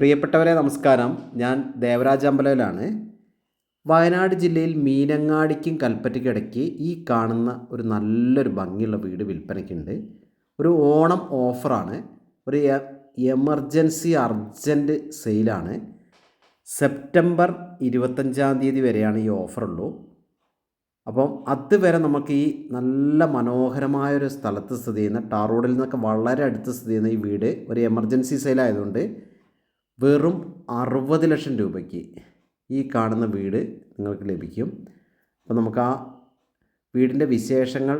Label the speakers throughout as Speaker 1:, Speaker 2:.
Speaker 1: പ്രിയപ്പെട്ടവരെ നമസ്കാരം. ഞാൻ ദേവരാജ് അമ്പലയിലാണ് വയനാട് ജില്ലയിൽ മീനങ്ങാടിക്കും കൽപ്പറ്റയ്ക്കും ഇടയ്ക്ക് ഈ കാണുന്ന ഒരു നല്ലൊരു ഭംഗിയുള്ള വീട് വിൽപ്പനയ്ക്കുണ്ട്. ഒരു ഓണം ഓഫറാണ്. ഒരു എമർജൻസി അർജന്റ് സെയിലാണ്. സെപ്റ്റംബർ ഇരുപത്തഞ്ചാം തീയതി വരെയാണ് ഈ ഓഫറുള്ളൂ. അപ്പം അതുവരെ നമുക്ക് ഈ നല്ല മനോഹരമായ ഒരു സ്ഥലത്ത് സ്ഥിതി ചെയ്യുന്ന ടാർ റോഡിൽ നിന്നൊക്കെ വളരെ അടുത്ത് സ്ഥിതി ചെയ്യുന്ന ഈ വീട് ഒരു എമർജൻസി സെയിലായതുകൊണ്ട് വെറും അറുപത് ലക്ഷം രൂപയ്ക്ക് ഈ കാണുന്ന വീട് നിങ്ങൾക്ക് ലഭിക്കും. അപ്പോൾ നമുക്ക് ആ വീടിന്റെ വിശേഷങ്ങൾ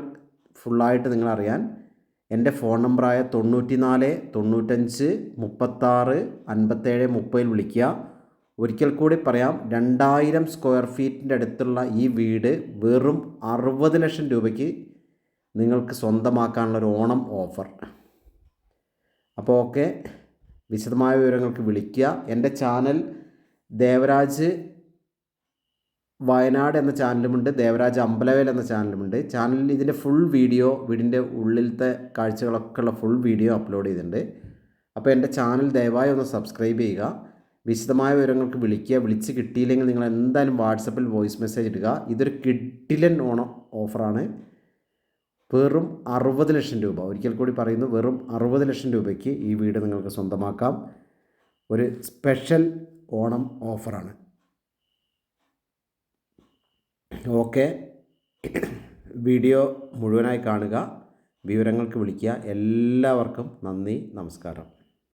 Speaker 1: ഫുള്ളായിട്ട് നിങ്ങളറിയാൻ എന്റെ ഫോൺ നമ്പറായ തൊണ്ണൂറ്റി നാല് തൊണ്ണൂറ്റഞ്ച് മുപ്പത്താറ് അൻപത്തേഴ് മുപ്പതിൽ വിളിക്കുക. ഒരിക്കൽ കൂടി പറയാം രണ്ടായിരം സ്ക്വയർ ഫീറ്റിന്റെ അടുത്തുള്ള ഈ വീട് വെറും അറുപത് ലക്ഷം രൂപയ്ക്ക് നിങ്ങൾക്ക് സ്വന്തമാക്കാനുള്ള ഒരു ഓണം ഓഫർ. അപ്പോൾ ഓക്കെ വിശദമായ വിവരങ്ങൾക്ക് വിളിക്കുക. എന്റെ ചാനൽ ദേവരാജ് വയനാട് എന്ന ചാനലുമുണ്ട്. ദേവരാജ് അമ്പലവേൽ എന്ന ചാനലുമുണ്ട്. ചാനലിൽ ഇതിന്റെ ഫുൾ വീഡിയോ വീടിന്റെ ഉള്ളിലത്തെ കാഴ്ചകളൊക്കെ ഉള്ള ഫുൾ വീഡിയോ അപ്ലോഡ് ചെയ്തിട്ടുണ്ട്. അപ്പോൾ എന്റെ ചാനൽ ദയവായി ഒന്ന് സബ്സ്ക്രൈബ് ചെയ്യുക. വിശദമായ വിവരങ്ങൾക്ക് വിളിക്കുക. വിളിച്ച് കിട്ടിയില്ലെങ്കിൽ നിങ്ങൾ എന്തായാലും വാട്സപ്പിൽ വോയിസ് മെസ്സേജ് ഇടുക. ഇതൊരു കിട്ടിലൻ ഓണം ഓഫറാണ് വെറും അറുപത് ലക്ഷം രൂപ. ഒരിക്കൽ കൂടി പറയുന്നു വെറും അറുപത് ലക്ഷം രൂപയ്ക്ക് ഈ വീട് നിങ്ങൾക്ക് സ്വന്തമാക്കാം. ഒരു സ്പെഷ്യൽ ഓണം ഓഫറാണ്. ഓക്കെ. വീഡിയോ മുഴുവനായി കാണുക. വിവരങ്ങൾക്ക് വിളിക്കുക. എല്ലാവർക്കും നന്ദി നമസ്കാരം.